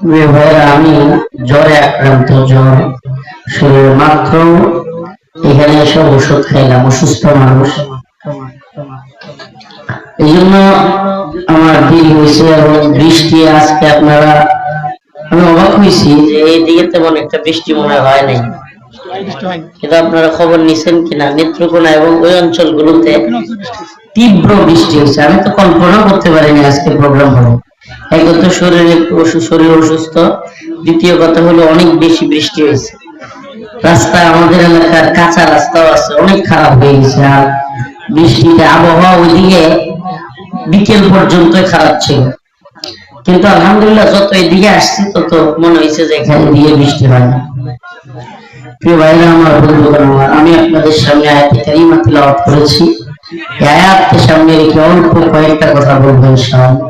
প্রিয় আমি জ্বরে আক্রান্ত, জ্বর। শরীরে মাত্র এখানে এসে ওষুধ খাইলাম, অসুস্থ মানুষ। এই জন্য আমার দিল হয়েছে এবং বৃষ্টি আজকে আপনারা, আমি অবাক হয়েছি যে এই দিকে তেমন একটা বৃষ্টি মনে হয় নাই। কিন্তু আপনারা খবর নিছেন কিনা? নেত্রকোনা এবং ওই অঞ্চলগুলোতে তীব্র বৃষ্টি হয়েছে। আমি তো কল্পনা করতে পারিনি আজকে প্রোগ্রাম হবে। এক তো শরীরে অসু- শরীর অসুস্থ, দ্বিতীয় কথা হলো অনেক বেশি বৃষ্টি হয়েছে। রাস্তা আমাদের এলাকার কাঁচা রাস্তাও আছে, অনেক খারাপ হয়ে গেছে। আর বৃষ্টিতে আবহাওয়া ওইদিকে বিকেল পর্যন্ত খারাপ ছিল। কিন্তু আলহামদুলিল্লাহ যত এদিকে আসছি, তত মনে হয়েছে যে এখানে দিয়ে বৃষ্টি হয় না। প্রিয় ভাইরা, আমার বন্ধুগণ, আমার, আমি আপনাদের সামনে আয়াতে কারিমা তিলাওয়াত করেছি। আয়াতকে সামনে রেখে অল্প কয়েকটা কথা বলব ইনশাআল্লাহ।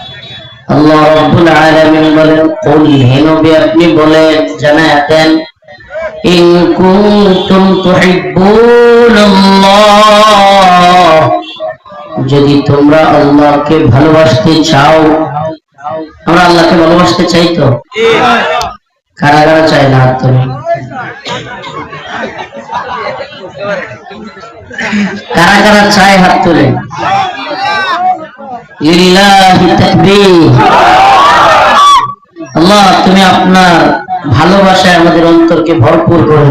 আল্লাহ রাব্বুল আলামিন বলেন, কুল হে নবী আপনি বলেন জানায়া দেন ইন কুনতুম তুহিব্বুনাল্লাহ যদি তোমরা আল্লাহকে ভালোবাসতে চাও, আমরা আল্লাহকে ভালোবাসতে চাই তো? কারা কারা চায় না তুলে কারা কারা চায় হাত তুলে আল্লাহ, তুমি আপনার ভালোবাসায় আমাদের অন্তরকে ভরপুর করে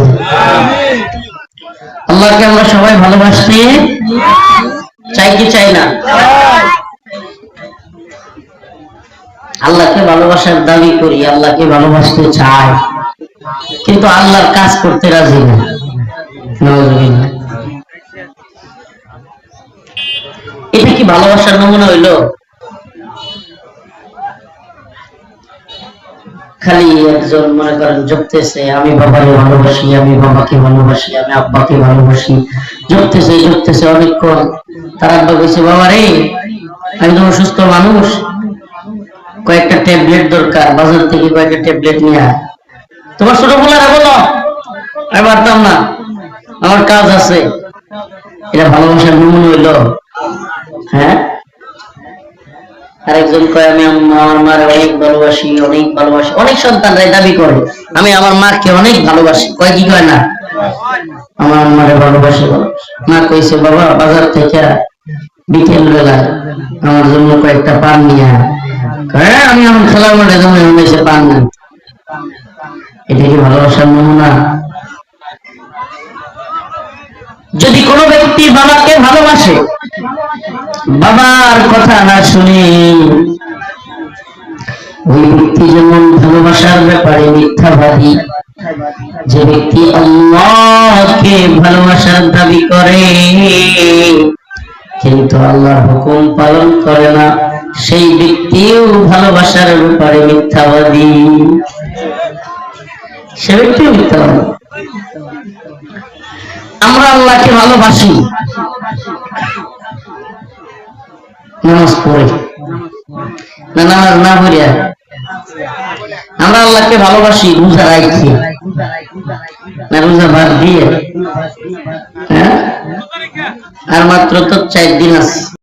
আল্লাহকে আমরা সবাই ভালোবাসতে চাই কি চাই না? আল্লাহকে ভালোবাসার দাবি করি, আল্লাহকে ভালোবাসতে চাই। কিন্তু আল্লাহর কাজ করতে রাজি না। কি ভালোবাসার নমুনা হইল? খালি একজন মনে করেন জপতেছে, আমি বাবাকে ভালোবাসি, আমি বাবাকে ভালোবাসি, আমি আব্বাকে ভালোবাসি। জপতেছে জপতেছে অনেকক্ষণ। তার আব্বা কইছে বাবা রে, আমি তো অসুস্থ মানুষ। কয়েকটা ট্যাবলেট দরকার, বাজার থেকে কয়েকটা ট্যাবলেট নিয়ে আয়। তোমার ছোট বলারা বলো আমি পারতাম না, আমার কাজ আছে। এটা ভালোবাসার নমুনা হইল। হ্যাঁ? আমার মার অনেক দাবি করে আমি আমার মা বিকেল আমার জন্য কয়েকটা পান নিয়ে "হ্যাঁ, আমি আমার খেলার মাঠে জন্য এসে পান না এটা কি ভালোবাসার নমুনা? যদি কোনো ব্যক্তি বাবাকে ভালোবাসে বাবার কথা না শুনে ওই ব্যক্তি যেমন ভালোবাসার ব্যাপারে মিথ্যাবাদী, যে ব্যক্তি আল্লাহকে ভালোবাসার দাবি করে, কিন্তু আল্লাহর হুকুম পালন করে না, সেই ব্যক্তিও ভালোবাসার ব্যাপারে মিথ্যাবাদী। সে ব্যক্তিও মিথ্যাবাদী। আমরা আল্লাহকে ভালোবাসি। নামাজ পড়ে। না নামাজ না পড়িয়া আমরা আল্লাহকে ভালোবাসি, রোজা রাখছি। না, রোজা বাদ দিয়ে। হ্যাঁ? আর মাত্র তো চার দিন আছে।